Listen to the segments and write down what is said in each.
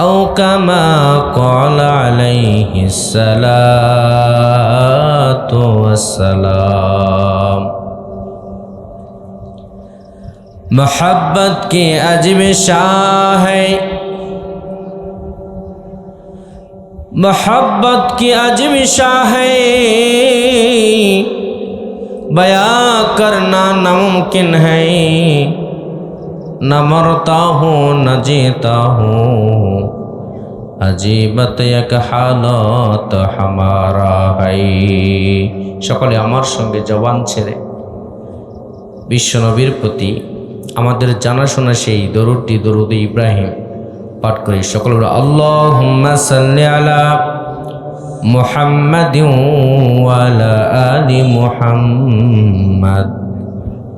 أو كما قال عليه الصلاة والسلام محبت کی عجب شاہ ہے محبت کی عجب شاہ ہے بیاں کرنا ناممکن ہے نہ مرتا ہوں نہ جیتا ہوں عجیبت یک حالت ہمارا ہے সকলে আমার সঙ্গে জবান ছেড়ে। বিশ্বনবীর প্রতি আমাদের জানাশোনা সেই দরুদটি দরুদ ইব্রাহিম পাঠ করি। সকল আল্লাহ হুম্মা সাল্লি আলা মুহাম্মাদ ওয়ালা আলি মুহাম্মাদ।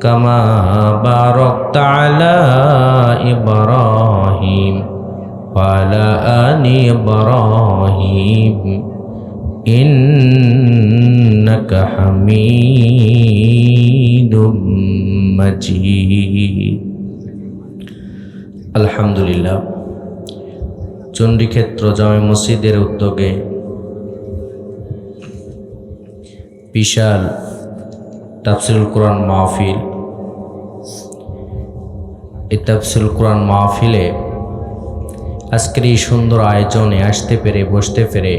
كما باركت على إبراهيم وعلى آل إبراهيم إنك حميد مجيد আলহামদুলিল্লাহ চণ্ডীক্ষেত্র জামে মসজিদের উদ্যোগে বিশাল তাফসিরুল কোরআন মাহফিল। এই তাফসিরুল কোরআন মাহফিলে আজকের এই সুন্দর আয়োজনে আসতে পেরে, বসতে পেরে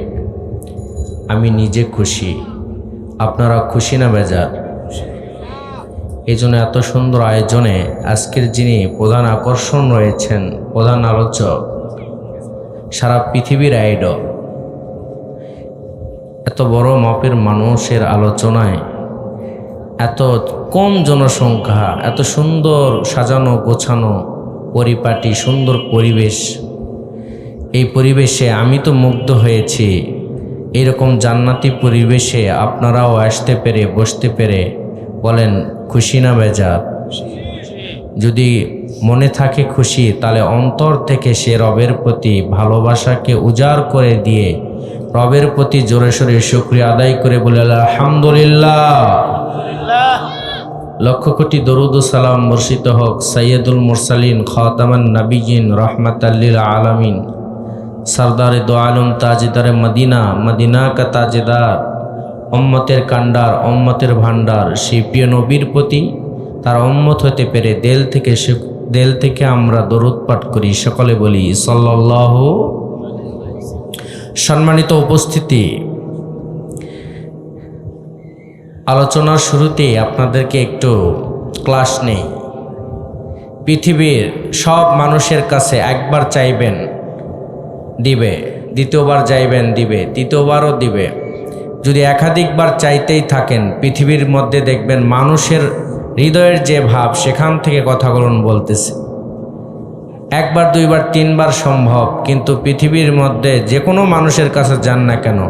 আমি নিজে খুশি। আপনারা খুশি না বেজার? এই জন্য এত সুন্দর আয়োজনে আজকের যিনি প্রধান আকর্ষণ রয়েছেন, প্রধান আলোচক, সারা পৃথিবীর আইডল এত বড় মাপের মানুষের আলোচনায় এত কম জনসংখ্যা, এত সুন্দর সাজানো গোছানো পরিপাটি, সুন্দর পরিবেশ। এই পরিবেশে আমি তো মুগ্ধ হয়েছি। এরকম জান্নাতি পরিবেশে আপনারাও আসতে পেরে, বসতে পেরে বলেন, খুশি না বেজার? যদি মনে থাকে খুশি, তাহলে অন্তর থেকে সে রবের প্রতি ভালোবাসাকে উজাড় করে দিয়ে, রবের প্রতি জোরে সোরে শুক্রিয়া আদায় করে বলে, আলহামদুলিল্লাহ। লক্ষ কোটি দরুদ সালাম বর্ষিত হোক সৈয়দুল মুরসালিন খাতামান নাবিজিন রহমতাল্লিল আলমিন। সরদারে দো আলম তাজেদারে মদিনা মদিনা কা তাজেদার অম্মতের কান্ডার অম্মতের ভান্ডার সেই প্রিয় নবীর প্রতি তার অম্মত হতে পেরে দেল থেকে সে- দেল থেকে আমরা দরুদ পাঠ করি। সকলে বলি সাল্লাহ সম্মানিত উপস্থিতি আলোচনার শুরুতেই আপনাদেরকে একটু ক্লাস নেই। পৃথিবীর সব মানুষের কাছে একবার চাইবেন দিবে, দ্বিতীয়বার চাইবেন দিবে, তৃতীয়বারও দিবে। যদি একাধিকবার চাইতেই থাকেন, পৃথিবীর মধ্যে দেখবেন মানুষের হৃদয়ের যে ভাব, সেখান থেকে কথাগুলো বলতেছে। একবার, দুইবার, তিনবার সম্ভব, কিন্তু পৃথিবীর মধ্যে যে কোনো মানুষের কাছে যান না কেন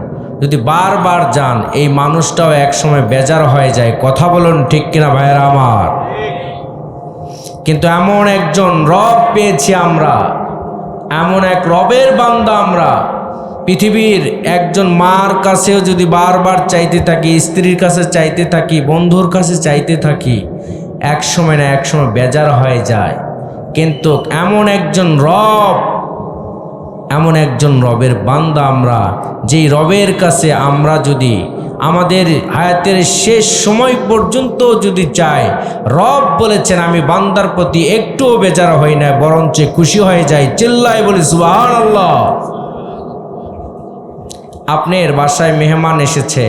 যদি বারবার যান, এই মানুষটাও একসময় বেজার হয়ে যায়। কথা বলুন ঠিক কিনা ভাইয়েরা আমার? কিন্তু এমন একজন রব পেয়েছি আমরা, এমন এক রবের বান্দা আমরা। পৃথিবীর একজন মার কাছেও যদি বারবার চাইতে থাকি, স্ত্রীর কাছে চাইতে থাকি, বন্ধুর কাছে চাইতে থাকি এক সময় না এক সময় বেজার হয়ে যায়। কিন্তু এমন একজন রব এমন একজন রবের বান্দা আমরা, যেই রবের কাছে আমরা যদি আমাদের হায়াতের শেষ সময় পর্যন্ত যদি চাই, রব বলেছেন, আমি বান্দার প্রতি একটুও বেজার হই না, বরঞ্চ খুশি হয়ে যাই। চিল্লায় বলি সুবাহ আপনার বাসায় মেহমান এসেছে,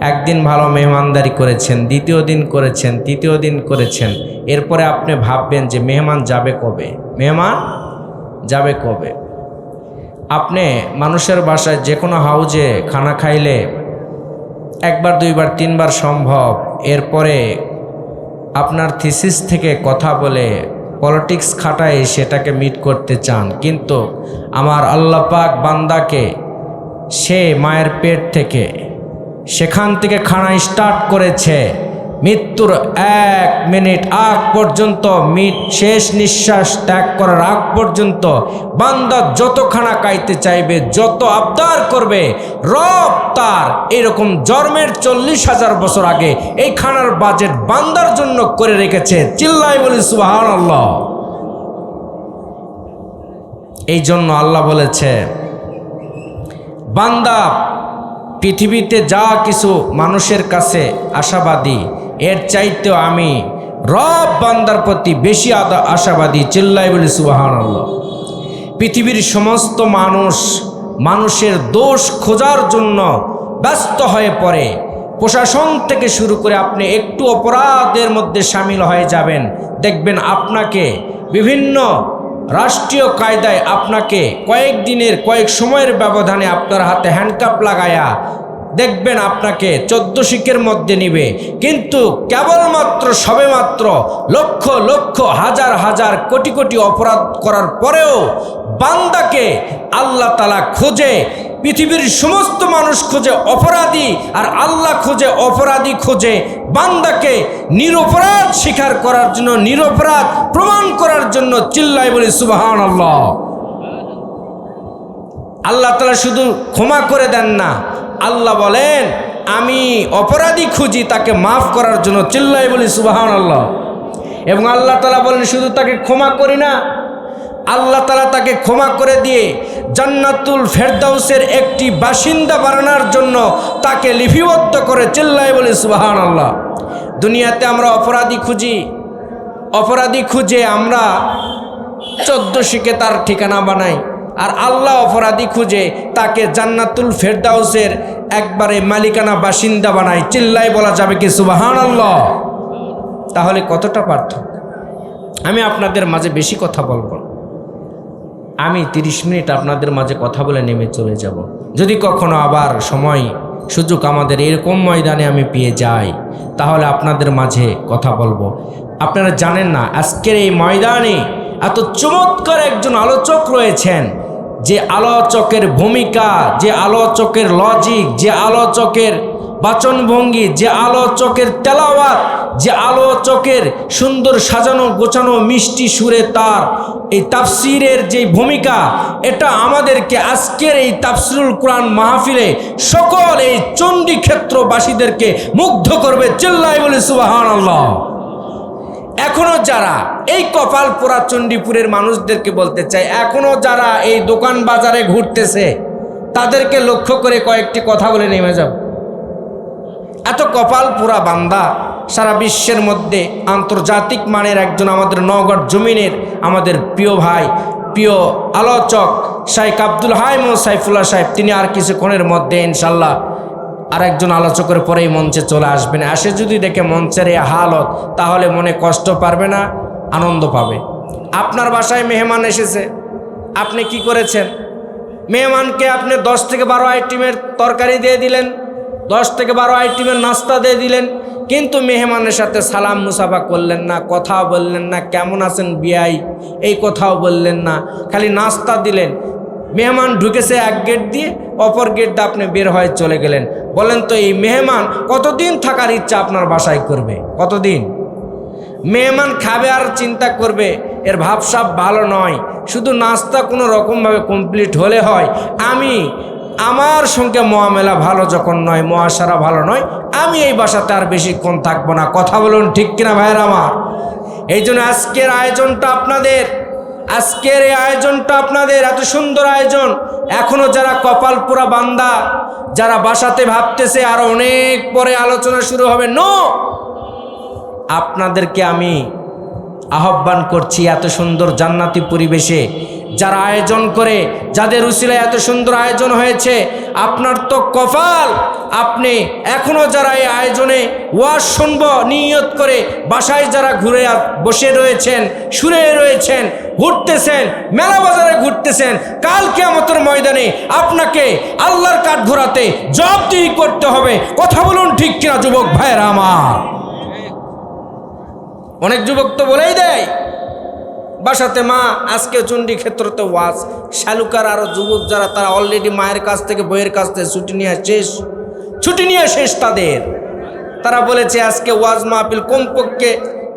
একদিন ভালো মেহমানদারি করেছেন, দ্বিতীয় দিন করেছেন, তৃতীয় দিন করেছেন, এরপরে আপনি ভাববেন যে মেহমান যাবে কবে? মেহমান যাবে কবে? আপনি মানুষের বাসায় যে কোনো হাউজে খানা খাইলে একবার, দুইবার, তিনবার সম্ভব। এরপরে আপনার থিসিস থেকে কথা বলে পলিটিক্স খাটায় সেটাকে মিট করতে চান। কিন্তু আমার আল্লাহ পাক বান্দাকে সে মায়ের পেট থেকে সেখান থেকে খানা স্টার্ট করেছে। মৃত্যুর এক মিনিট আগ পর্যন্ত শেষ নিঃশ্বাস ত্যাগ করার আগ পর্যন্ত বান্দা যত খানা খাইতে চাইবে, যত আবদার করবে, রব তার এরকম জন্মের চল্লিশ হাজার বছর আগে এই খানার বাজেট বান্দার জন্য করে রেখেছে। চিল্লাই বলি সুবাহান আল্লাহ এই জন্য আল্লাহ বলেছে, বান্দা পৃথিবীতে যা কিছু মানুষের কাছে আশাবাদী এর চাইতেও আমি রব বান্দার প্রতি বেশি আশাবাদী, চিল্লাই বলি সুবাহান পৃথিবীর সমস্ত মানুষ মানুষের দোষ খোঁজার জন্য ব্যস্ত হয়ে পড়ে। প্রশাসন থেকে শুরু করে আপনি একটু অপরাধের মধ্যে সামিল হয়ে যাবেন। দেখবেন আপনাকে বিভিন্ন রাষ্ট্রীয় কায়দায় আপনাকে কয়েক দিনের কয়েক সময়ের ব্যবধানে আপনার হাতে হ্যান্ডকাপ লাগায়া দেখবেন আপনাকে চোদ্দ শিখের মধ্যে নিবে। কিন্তু কেবলমাত্র সবেমাত্র লক্ষ লক্ষ, হাজার হাজার কোটি কোটি অপরাধ করার পরেও বান্দাকে আল্লাহ তালা খোঁজে, পৃথিবীর সমস্ত মানুষ খোঁজে, অপরাধী আর আল্লাহ খোঁজে, অপরাধী খোঁজে, বান্দাকে নিরপরাধ স্বীকার করার জন্য, নিরপরাধ প্রমাণ করার জন্য চিল্লাই বলি সুবাহান আল্লাহ আল্লাহ তালা শুধু ক্ষমা করে দেন না আল্লাহ বলেন, আমি অপরাধী খুঁজি তাকে মাফ করার জন্য চিল্লাই বলি সুবাহান আল্লাহ এবং আল্লাহ তালা বলেন, শুধু তাকে ক্ষমা করি না, আল্লাহ তালা তাকে ক্ষমা করে দিয়ে জান্নাতুল ফেরদাউসের একটি বাসিন্দা বানানোর জন্য তাকে লিপিবদ্ধ করে চিল্লাই বলি সুবাহান আল্লাহ দুনিয়াতে আমরা অপরাধী খুঁজি, অপরাধী খুঁজে আমরা চোদ্দ শিখে তার ঠিকানা বানাই। আর আল্লাহ অপরাধী খুঁজে তাকে জান্নাতুল ফেরদাউসের একবারে মালিকানা বাসিন্দা বানায়। চিল্লাই বলা যাবে কি সুবাহান আল্লাহ তাহলে কতটা পার্থক্য? আমি আপনাদের মাঝে বেশি কথা বলব। আমি তিরিশ মিনিট আপনাদের মাঝে কথা বলে নেমে চলে যাব। যদি কখনো আবার সময়, সুযোগ আমাদের এরকম ময়দানে আমি পেয়ে যাই, তাহলে আপনাদের মাঝে কথা বলব। আপনারা জানেন না, আজকের এই ময়দানে এত চমৎকার একজন আলোচক রয়েছেন। যে আলোচকের ভূমিকা, যে আলোচকের লজিক যে আলোচকের বাচনভঙ্গি, যে আলোচকের তেলাওয়াত, যে আলোচকের সুন্দর সাজানো গোছানো মিষ্টি সুরে তার এই তাফসিরের যে ভূমিকা, এটা আমাদেরকে আজকের এই তাফসিরুল কোরআন মাহফিলে সকল এই চণ্ডী ক্ষেত্রবাসীদেরকে মুগ্ধ করবে চিল্লাই বলে সুবাহান আল্লাহ এখনও যারা এই কপালপুরা চণ্ডীপুরের মানুষদেরকে বলতে চাই, এখনও যারা এই দোকান বাজারে ঘুরতেছে, তাদেরকে লক্ষ্য করে কয়েকটি কথা বলে নেমে যাও। এত কপাল পুরা বান্দা সারা বিশ্বের মধ্যে আন্তর্জাতিক মানের একজন আমাদের নগর জমিনের আমাদের প্রিয় ভাই, প্রিয় আলোচক শাইখ আব্দুল হাইম সাইফুল্লাহ সাহেব, তিনি আর কিছুক্ষণের মধ্যে ইনশাল্লাহ আর একজন আলোচকের পরেই মঞ্চে চলে আসবেন। আসে যদি দেখে মঞ্চের এই হালত, তাহলে মনে কষ্ট পারবে না, আনন্দ পাবে। আপনার বাসায় মেহমান এসেছে। আপনি কি করেছেন? মেহমানকে আপনি দশ থেকে বারো আইটেমের তরকারি দিয়ে দিলেন, দশ থেকে বারো আইটেমের নাস্তা দিয়ে দিলেন, কিন্তু মেহমানের সাথে সালাম মুসাফা করলেন না, কথাও বললেন না, কেমন আছেন বিয়াই, এই কথাও বললেন না, খালি নাস্তা দিলেন। মেহমান ঢুকেছে এক গেট দিয়ে, অপর গেট দিয়ে আপনি বের হয়ে চলে গেলেন। বলেন তো, এই মেহমান কতদিন থাকার ইচ্ছা আপনার বাসায় করবে? কতদিন? মেহমান খাবে আর চিন্তা করবে, এর ভাবসাব ভালো নয়। শুধু নাস্তা কোনো রকমভাবে কমপ্লিট হলে হয়। আমি, আমার সঙ্গে মহামেলা ভালো যখন নয়, মহাসারা ভালো নয়, আমি এই বাসাতে আর বেশিক্ষণ থাকব না। কথা বলুন ঠিক কিনা ভাইয়ের আমার? এই জন্য আজকের আয়োজনটা আপনাদের। আজকের এই আয়োজনটা আপনাদের এত সুন্দর আয়োজন। এখনও যারা কপালপুরা বান্দা, যারা বাসাতে ভাবতেছে আর অনেক পরে আলোচনা শুরু হবে, নো! আপনাদেরকে আমি আহ্বান করছি এত সুন্দর জান্নাতি পরিবেশে। যারা আয়োজন করে, যাদের উসিলায় এত সুন্দর আয়োজন হয়েছে, আপনার তো কপাল। আপনি এখনও যারা এই আয়োজনে ওয়াজ শুনব, নিয়ত করে বাসায় যারা ঘুরে বসে রয়েছেন, শুয়ে রয়েছেন, ঘুরতেছেন, মেলা বাজারে ঘুরতেছেন, কাল কেমতের ময়দানে আপনাকে আল্লাহর কাঠ ঘোরাতে জব জবাবদিহি করতে হবে। কথা বলুন ঠিক কিনা, যুবক ভাইয়েরা আমার? অনেক যুবক তো বলেই দেয়। বাসাতে মা, আজকে চণ্ডী ক্ষেত্রতে ওয়াজ। শালুকার আরও যুবক যারা, তারা অলরেডি মায়ের কাছ থেকে, বইয়ের কাছ থেকে ছুটি নিয়ে শেষ, ছুটি নিয়ে শেষ তাদের। তারা বলেছে, আজকে ওয়াজ মাহফিল কমপক্ষে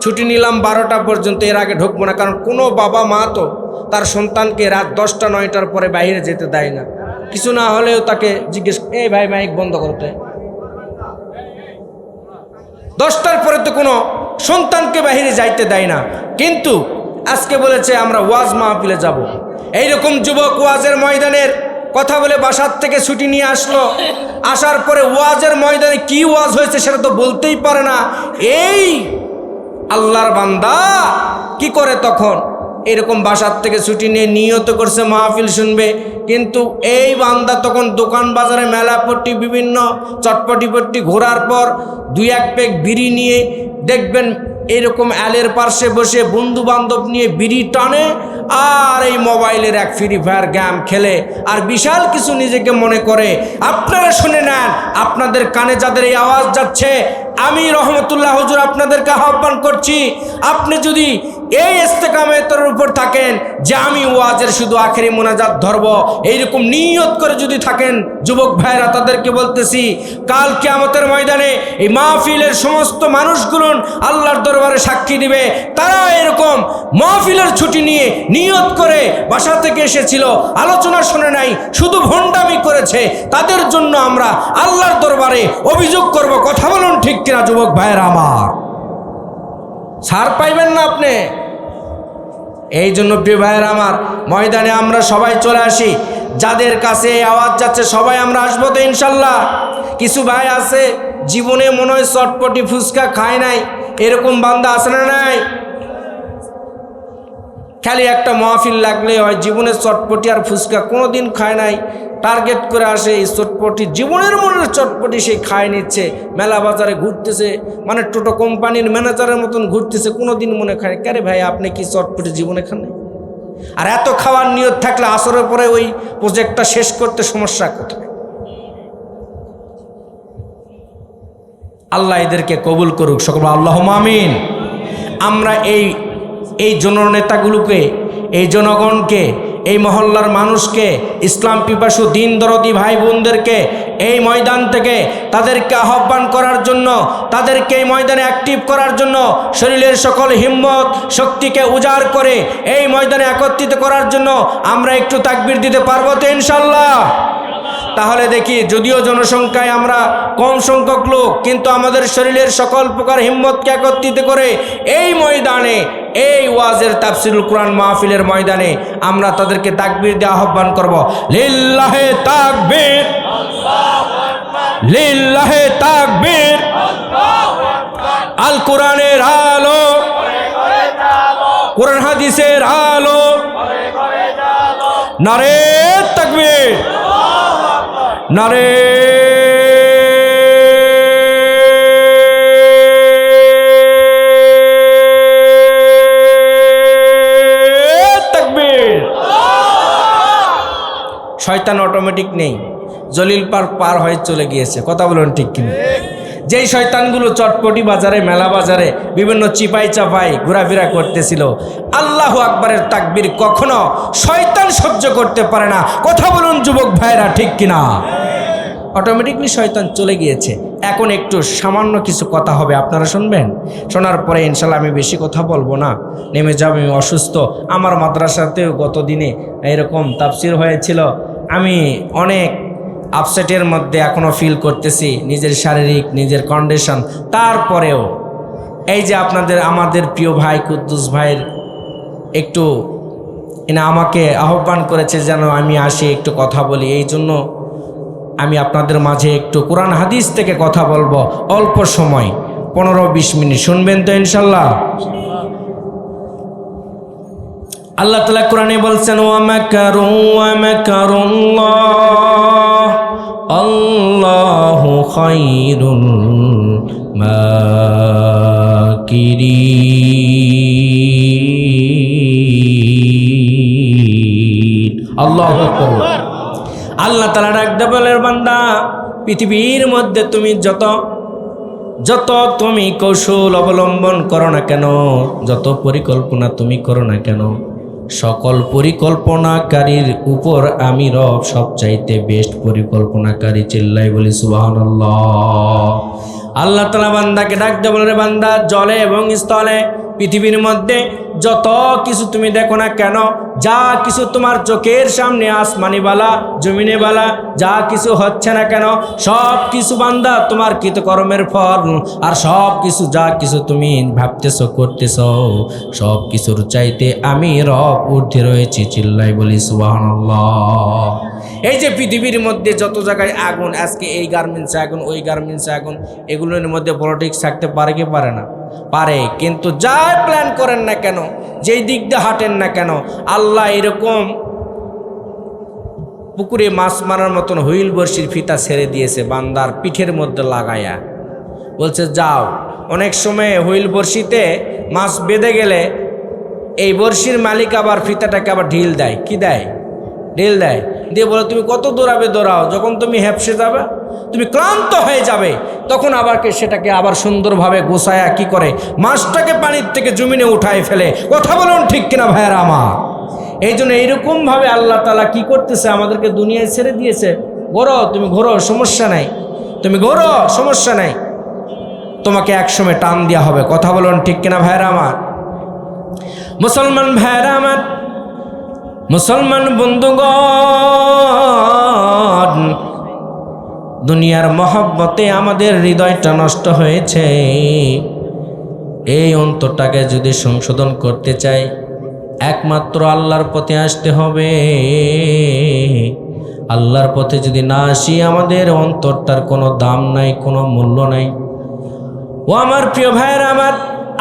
ছুটি নিলাম বারোটা পর্যন্ত, এর আগে ঢুকবো না, কারণ কোনো বাবা মা তো তার সন্তানকে রাত দশটা, নয়টার পরে বাইরে যেতে দেয় না। কিছু না হলেও তাকে জিজ্ঞেস, এই ভাই, মাইক বন্ধ করতে দশটার পরে তো কোনো সন্তানকে বাহিরে যাইতে দেয় না। কিন্তু আজকে বলেছে, আমরা ওয়াজ মাহফিলে যাব। এইরকম যুবক ওয়াজের ময়দানের কথা বলে বাসার থেকে ছুটি নিয়ে আসলো। আসার পরে ওয়াজের ময়দানে কি ওয়াজ হয়েছে সেটা তো বলতেই পারে না। এই আল্লাহর বান্দা কি করে তখন? এরকম বাসার থেকে ছুটি নিয়ে নিয়ত করছে, মাহফিল শুনবে। কিন্তু এই বান্দা তখন দোকান বাজারে মেলাপট্টি বিভিন্ন চটপটি পট্টি ঘোরার পর দুই এক পেক বিড়ি নিয়ে দেখবেন এরকম অ্যালের পার্শ্বে বসে বন্ধু বান্ধব নিয়ে বিড়ি টানে আর এই মোবাইলের এক ফ্রি ফায়ার গেম খেলে। আর বিশাল কিছু নিজেকে মনে করে। আপনারা শুনে নেন, আপনাদের কানে যাদের এই আওয়াজ যাচ্ছে, আমি রহমতুল্লাহ হজুর আপনাদেরকে আহ্বান করছি, আপনি যদি এই ইস্তেকামেতের উপর থাকেন যে আমি ওয়াজের শুধু আখেরি মোনাজাত ধরব। এইরকম নিয়ত করে যদি থাকেন, যুবক ভাইরা তাদেরকে বলতেছি, কাল কিয়ামতের ময়দানে এই মাহফিলের সমস্ত মানুষগুলো আল্লাহর দরবারে সাক্ষী দিবে। তারা এরকম মাহফিলের ছুটি নিয়ে নিয়ত করে বাসা থেকে এসেছিল, আলোচনা শুনে নাই, শুধু ভণ্ডামি করেছে। তাদের জন্য আমরা আল্লাহর দরবারে অভিযোগ করব। কথা বলুন ঠিক কিনা, যুবক ভাইয়েরা আমার? ছাড় পাইবেন না আপনি। এই জন্য প্রিয় ভাইয়ের আমার, ময়দানে আমরা সবাই চলে আসি। যাদের কাছে আওয়াজ যাচ্ছে, সবাই আমরা আসব তো ইনশাল্লাহ। কিছু ভাই আছে, জীবনে মনে হয় চটপটি ফুচকা খায় নাই। এরকম বান্দা আসে না নাই? খালি একটা মহফিল লাগলে হয় জীবনের চটপটি আর ফুচকা কোনো দিন খায় নাই। টার্গেট করে আসে এই চটপটি, জীবনের মনের চটপটি সে খায় নিচ্ছে। মেলা বাজারে ঘুরতেছে মানে টোটো কোম্পানির ম্যানেজারের মতন ঘুরতেছে কোনো দিন মনে খায় ক্যারে ভাই, আপনি কি চটপটি জীবনে খান আর এত খাওয়ার নিয়ত থাকলে আসরের পরে ওই প্রজেক্টটা শেষ করতে সমস্যা কোথায়? আল্লাহ এদেরকে কবুল করুক, সকল আল্লাহ মামিন আমরা এই এই জননেতাগুলোকে, এই জনগণকে, এই মহল্লার মানুষকে, ইসলাম পিপাসু দিন দরদি ভাই বোনদেরকে এই ময়দান থেকে তাদেরকে আহ্বান করার জন্য, তাদেরকে এই ময়দানে অ্যাক্টিভ করার জন্য শরীরের সকল হিম্মত, শক্তিকে উজাড় করে এই ময়দানে একত্রিত করার জন্য আমরা একটু তাকবির দিতে পারব তো ইনশাল্লাহ। তাহলে দেখি, যদিও জনসংখ্যায় আমরা কম সংখ্যক লোক, কিন্তু আমাদের শরীরের সকল প্রকার হিম্মতকে একত্রিত করে এই ময়দানে, এই ওয়াজের তাফসিরুল কোরআন মাহফিলের ময়দানে আমরা তাদেরকে তাকবির দিয়ে আহ্বান করব। লিল্লাহে তাকবীর। লিল্লাহে তাকবীর। আল কোরআনের আলো। কোরআন হাদিসের আলো। নারে তাকবীর। নারে শয়তান অটোমেটিক নেই। জলিল পার পার হয়ে চলে গিয়েছে। কথা বলুন ঠিক কিনা? যেই শয়তানগুলো চটপটি বাজারে, মেলা বাজারে, বিভিন্ন চিপাই চাপাই ঘোরাফেরা করতেছিল, আল্লাহ আকবরের তাকবির কখনো শয়তান সহ্য করতে পারে না। কথা বলুন যুবক ভাইরা ঠিক কিনা? অটোমেটিকলি শয়তান চলে গিয়েছে। এখন একটু সামান্য কিছু কথা হবে, আপনারা শুনবেন? শোনার পরে ইনশাল্লাহ আমি বেশি কথা বলব না। নেমে যাব আমি অসুস্থ। আমার মাদ্রাসাতেও গত দিনে এরকম তাফসির হয়েছিল। আমি অনেক আপসেটের মধ্যে এখনও ফিল করতেছি, নিজের শারীরিক, নিজের কন্ডিশন তারপরেও, এই যে আপনাদের, আমাদের প্রিয় ভাই কুদ্দুস ভাইয়ের একটু, এনা আমাকে আহ্বান করেছে যেন আমি আসি একটু কথা বলি। এই জন্য আমি আপনাদের মাঝে একটু কোরআন হাদিস থেকে কথা বলব অল্প সময়, পনেরো বিশ মিনিট। শুনবেন তো ইনশাল্লাহ? আল্লাহ তালা কোরআনে বলছেন ওয়ামাকারু ওয়ামাকারুল্লাহ আল্লাহু খায়রুল মাকিরিন। আল্লাহু আল্লাহ তালা ডাকতে বলের বান্দা, পৃথিবীর মধ্যে তুমি যত যত তুমি কৌশল অবলম্বন করো না কেন, যত পরিকল্পনা তুমি করো না কেন সকল পরিকল্পনাকারীর উপর আমি রব সবচাইতে বেস্ট পরিকল্পনাকারী চিল্লাই বলি সুবাহ আল্লাহ তালা বান্দাকে ডাকতে বলে বান্দা, জলে এবং স্থলে, পৃথিবীর মধ্যে যত কিছু তুমি দেখো না কেন, যা কিছু তোমার চোখের সামনে আসমানি বালা, জমিনে বালা, যা কিছু হচ্ছে না কেন, সব কিছু বান্দা তোমার কৃতকর্মের ফল। আর সব কিছু যা কিছু তুমি ভাবতেছ, করতেছ, সব কিছুর চাইতে আমি রব ঊর্ধ্বে রয়েছি, চিল্লাই বলি, সুবহানাল্লাহ। এই যে পৃথিবীর মধ্যে যত জায়গায় আগুন, আজকে এই গার্মেন্টসে আগুন, ওই গার্মেন্টসে আগুন, এগুলোর মধ্যে পলিটিক্স থাকতে পারে কি পারে না? পারে, কিন্তু যাই প্ল্যান করেন না কেন, যেই দিক দিয়ে হাঁটেন না কেন, আল্লাহ এরকম পুকুরে মাছ মারার মতন হুইল বর্ষির ফিতা ছেড়ে দিয়েছে, বান্দার পিঠের মধ্যে লাগায়া। বলছে, যাও। অনেক সময় হুইল বর্ষিতে মাছ বেঁধে গেলে এই বর্ষির মালিক আবার ফিতাটাকে আবার ঢিল দেয়। কি দেয়? ঢিল দেয়। দিয়ে বলে, তুমি কত দৌড়াবে, দৌড়াও। যখন তুমি হেপসে যাবে, তুমি ক্লান্ত হয়ে যাবে, তখন আবারকে সেটাকে আবার সুন্দরভাবে গোসায়া কি করে? মাছটাকে পানির থেকে জমিনে উঠায় ফেলে। কথা বলুন ঠিক কিনা, ভাইয়ের আমার? এই জন্য এইরকমভাবে আল্লাহ তালা কি করতেছে? আমাদেরকে দুনিয়ায় ছেড়ে দিয়েছে। ঘোরো, তুমি ঘোরো, সমস্যা নাই। তুমি ঘোরো, সমস্যা নাই। তোমাকে একসময় টান দেওয়া হবে। কথা বলুন ঠিক কিনা, ভাইয়েরা আমার? মুসলমান ভাইয়েরা আমার মুসলমান বন্ধুগণ, দুনিয়ার মহব্বতে আমাদের হৃদয়টা নষ্ট হয়েছে। এই অন্তরটাকে যদি সংশোধন করতে চাই, একমাত্র আল্লাহর পথে আসতে হবে। আল্লাহর পথে যদি না আসি, আমাদের অন্তরটার কোনো দাম নাই, কোনো মূল্য নাই। ও আমার প্রিয় ভাইয়ের, আমার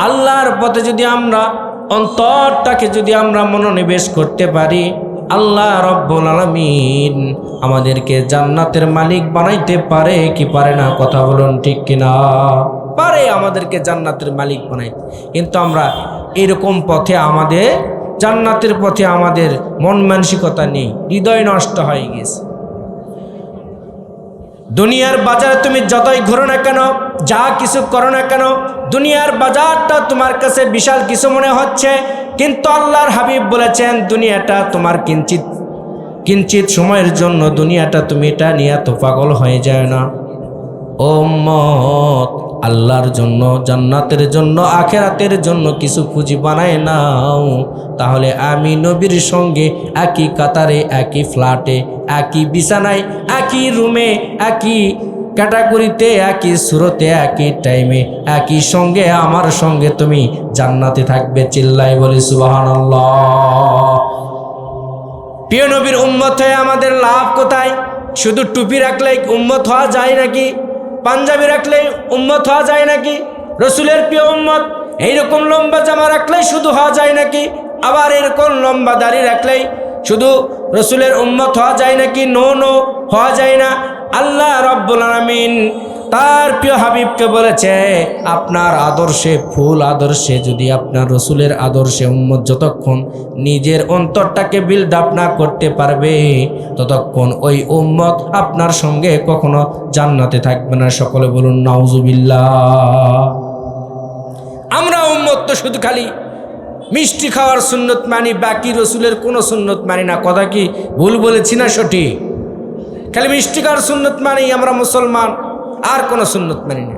আল্লাহর পথে যদি আমরা অন্তরটাকে যদি আমরা মনোনিবেশ করতে পারি, আল্লাহ রব্বুল আলমিন আমাদেরকে জান্নাতের মালিক বানাইতে পারে কি পারে না কথা বলুন ঠিক কিনা? পারে আমাদেরকে জান্নাতের মালিক বানাইতে। কিন্তু আমরা এরকম পথে আমাদের, জান্নাতের পথে আমাদের মন মানসিকতা নেই, হৃদয় নষ্ট হয়ে গেছে। দুনিয়ার বাজারে তুমি যতই ঘোরো না কেন, যা কিছু করো না কেন, দুনিয়ার বাজারটা তোমার কাছে বিশাল কিছু মনে হচ্ছে। কিন্তু আল্লাহর হাবিব বলেছেন, দুনিয়াটা তোমার কিঞ্চিত কিঞ্চিত সময়ের জন্য দুনিয়াটা তুমি এটা নিয়ে তো পাগল হয়ে যায় না। ও মত আল্লাহর জন্য, জান্নাতের জন্য, আখেরাতের জন্য কিছু পুঁজি বানায় নাও। তাহলে আমি নবীর সঙ্গে একই কাতারে, একই ফ্ল্যাটে, একই বিছানায়, একই রুমে, একই ক্যাটাগরিতে, একই সুরতে, একই টাইমে, একই সঙ্গে, আমার সঙ্গে তুমি জান্নাতে থাকবে চিল্লাই বলি সুবহানাল্লাহ। প্রিয় নবীর উম্মত হয়ে আমাদের লাভ কোথায়? শুধু টুপি রাখলে উম্মত হওয়া যায় নাকি? পাঞ্জাবি রাখলে উম্মত হওয়া যায় নাকি? রসুলের প্রিয় উম্মত, এইরকম লম্বা জামা রাখলেই শুধু হওয়া যায় নাকি? আবার এরকম লম্বা দাড়ি রাখলেই শুধু রসুলের উম্মত হওয়া যায় নাকি? নো নো হওয়া যায় না। আল্লাহ রব্বুল আলমিন তার প্রিয় হাবিবকে বলেছে, আপনার আদর্শে ফুল আদর্শে, যদি আপনার রসুলের আদর্শে উম্মত যতক্ষণ নিজের অন্তরটাকে বিল্ড আপ না করতে পারবে, ততক্ষণ ওই উম্মত আপনার সঙ্গে কখনো জান্নাতে থাকবে না। সকলে বলুন, নাউজুবিল্লাহ। আমরা উম্মত তো শুধু খালি মিষ্টি খাওয়ার সুন্নত মানি, বাকি রসুলের কোনো সুন্নত মানি না। কথা কি ভুল বলেছি না সঠিক? খালি মিষ্টি খাওয়ার সুন্নত মানি আমরা মুসলমান। আর কোনো সুন্নত মানি না।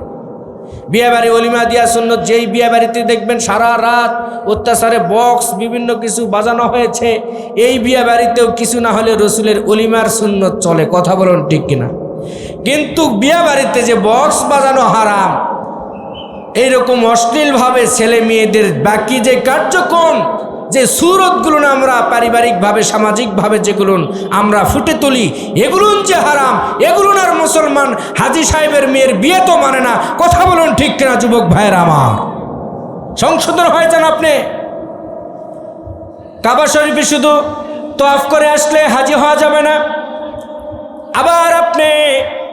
বিয়ে বাড়ি অলিমা দিয়া সুন্নত, যেই বিয়ে বাড়িতে দেখবেন সারা রাত অত্যাচারে বক্স, বিভিন্ন কিছু বাজানো হয়েছে, এই বিয়ে বাড়িতেও কিছু না হলে রসুলের অলিমার সুন্নত চলে, কথা বলুন ঠিক কিনা। কিন্তু বিয়ে বাড়িতে যে বক্স বাজানো হারাম, এইরকম অশ্লীলভাবে ছেলে মেয়েদের বাকি যে কার্যক্রম যে সুরতগুলো আমরা পারিবারিকভাবে, সামাজিকভাবে যেগুলো আমরা ফুটে তুলি এগুলো যে হারাম এগুলো আর মুসলমান হাজি সাহেবের মেয়ের বিয়ে তো মানে না। কথা বলুন ঠিক কিনা, যুবক ভাইয়ের আমার? সংশোধন হয়েছেন আপনি? কাবা শরীফে শুধু তোয়াফ করে আসলে হাজি হওয়া যাবে না। আবার আপনি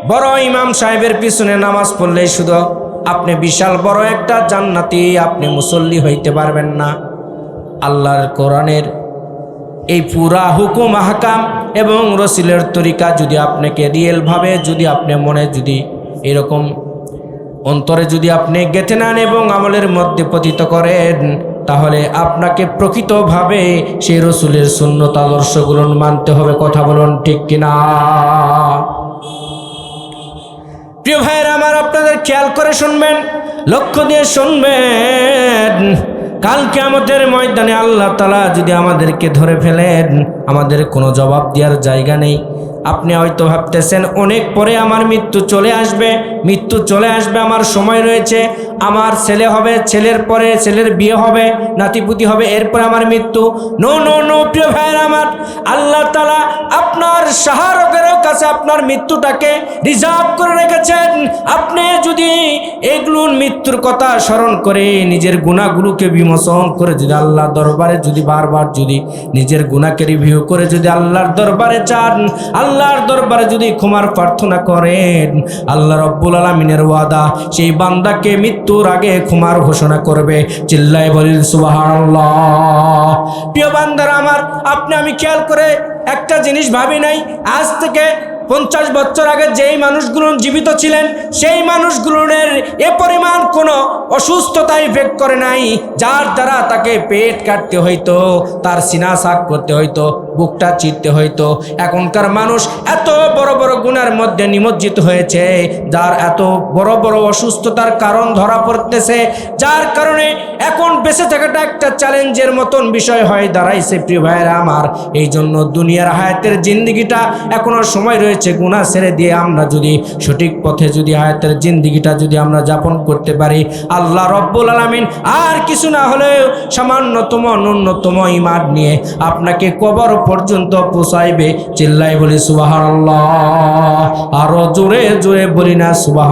বড় ইমাম সাহেবের পিছনে নামাজ পড়লেই শুধু আপনি বিশাল বড় একটা জান্নাতি, আপনি মুসল্লি হইতে পারবেন না। আল্লাহর কোরআনের এই পুরা হুকুম হাকাম এবং রসিলের তরিকা যদি আপনাকে রিয়েলভাবে, যদি আপনি মনে যদি এরকম অন্তরে যদি আপনি গেঁথে নেন এবং আমলের মধ্যে পতিত করেন, তাহলে আপনাকে প্রকৃতভাবে সেই রসুলের সুন্নত আদর্শগুলো মানতে হবে। কথা বলুন ঠিক কিনা? প্রিয় ভাইয়ের, আমার আপনাদের খেয়াল করে শুনবেন, লক্ষ্য দিয়ে শুনবেন। কালকে আমাদের ময়দানে আল্লাহ তালা যদি আমাদেরকে ধরে ফেলেন, আমাদের কোনো জবাব দেওয়ার জায়গা নেই। আপনি হয়তো ভাবতেছেন, অনেক পরে আমার মৃত্যু চলে আসবে, মৃত্যু চলে আসবে, আমার সময় রয়েছে, আমার ছেলে হবে, ছেলের পরে ছেলের বিয়ে হবে, নাতিপুতি হবে, এরপরে আমার মৃত্যু। নো নো নো প্রিয় ভাইয়ের আমার, আল্লাহ তালা আপনার সাহারকের কাছে আপনার মৃত্যুটাকে রিজার্ভ করে রেখেছেন, আপনি যদি এগুলোর মৃত্যুর কথা স্মরণ করে নিজের গুণাগুলোকে বিমোচন করে যদি আল্লাহ দরবারে যদি বারবার যদি নিজের গুণাকে রিভিউ করে যদি আল্লাহর দরবারে চান, আল্লাহর দরবারে যদি ক্ষমার প্রার্থনা করেন, আল্লাহ রব্বুল আলমিনের ওয়াদা, সেই বান্দাকে মৃত্যুর আগে ক্ষমার ঘোষণা করবে। চিল্লাই বলিল সুবাহ প্রিয় বান্দারা আমার, আপনি আমি খেয়াল করে একটা জিনিস ভাবি নাই, আজ থেকে পঞ্চাশ বছর আগে যেই মানুষগুলো জীবিত ছিলেন, সেই মানুষগুলোর এ পরিমাণ কোনো অসুস্থতা ইফেক্ট করে নাই, যার দ্বারা তাকে পেট কাটতে হইতো, তার সিনা শাক করতে হইতো, বুকটা চিরতে হইতো। এখনকার মানুষ এত বড় বড় গুণের মধ্যে নিমজ্জিত হয়েছে, যার এত বড় বড় অসুস্থতার কারণ ধরা পড়তেছে, যার কারণে এখন বেঁচে থাকাটা একটা চ্যালেঞ্জের মতন বিষয় হয়ে দাঁড়াইছে, প্রিয় ভাইয়েরা আমার। এই জন্য দুনিয়ার হায়াতের জিন্দিগিটা এখনও সময় রয়েছে। গুণা ছেড়ে দিয়ে আমরা যদি সঠিক পথে যদি আয়তের জিন্দিগিটা যদি আমরা যাপন করতে পারি, আল্লাহ রব্বুল আলমিন আর কিছু না হলেও সামান্যতম ন্যূনতম ইমার নিয়ে আপনাকে কবর পর্যন্ত পোষাইবে চিল্লাই বলি সুবাহ আরও জোরে জোরে বলি না সুবাহ